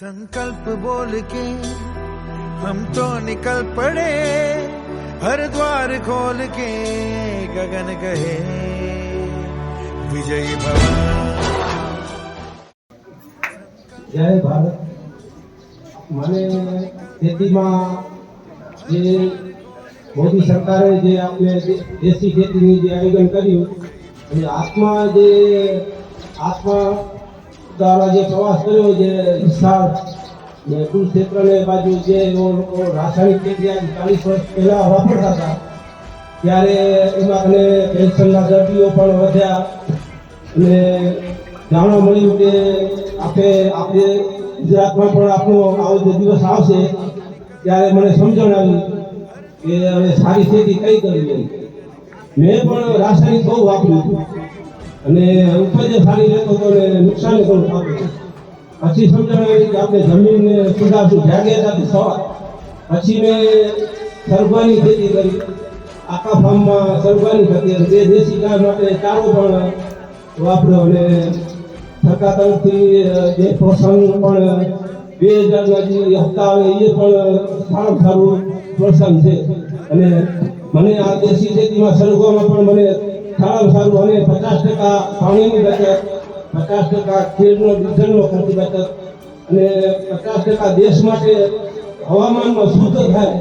संकल्प बोल के हम तो निकल पड़े हर द्वार खोल के गगन कहे विजयी भव જય ભારત મને ખેતીમાં જે મોદી સરકારે જે આપણે દે- દેશી ખેતીનું જે આયોજન કર્યું અને આત્મા જે આત્મા દ્વારા જે પ્રવાસ કર્યો જે વિસ્તાર ને કુરુક્ષેત્રને બાજુ જે લોકો રાસાયણિક કેટલા ચાલીસ વર્ષ પહેલા વાપરતા હતા, ત્યારે એમાં અને કેન્સરના દર્દીઓ પણ વધ્યા અને જાણવા મળ્યું કે આપણે આપણે ગુજરાતમાં પણ આપણો આવો જે દિવસ આવશે, ત્યારે મને સમજણ આવી કે હવે સારી ખેતી કઈ કરવી. મેં પણ રાસાયણિક બહુ વાપર્યું હતું અને ઉપજ સારી રહેતો હતો ને નુકસાન પણ થતું પછી સમજાવે કે આપણે જમીનને સુધારશું. જાગ્યાતાથી સવાર. પછી મેં સરગવાની ખેતી કરી. આખા ફાર્મમાં સરગવાની ખેતી હતી. બે દેશી ગાય માટે ચારો પણ વાપર્યો અને સરકાર તરફથી જે પ્રોત્સાહન પણ બે હજારના જે હપ્તા આવે એ પણ સારું સારું પ્રોત્સાહન છે. અને મને આ દેશી ખેતીમાં સરગવામાં પણ મને અને પચાસ ટકા પાણીની બચત, પચાસ ટકા ખેડનો, ડીઝલનો ખર્ચ બચત અને પચાસ ટકા દેશ માટે હવામાનમાં શુદ્ધ થાય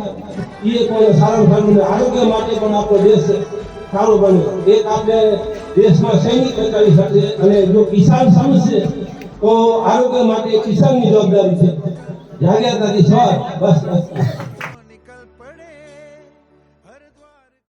એ પણ સારામાં સારું આરોગ્ય માટે પણ આપણો દેશ સારો બને એક આપણે દેશમાં સૈનિક બચાવી શકે અને જો કિસાન સમજશે, તો આરોગ્ય માટે કિસાનની જવાબદારી છે. જાગ્યા ત્યાંથી સવાર. બસ બસ.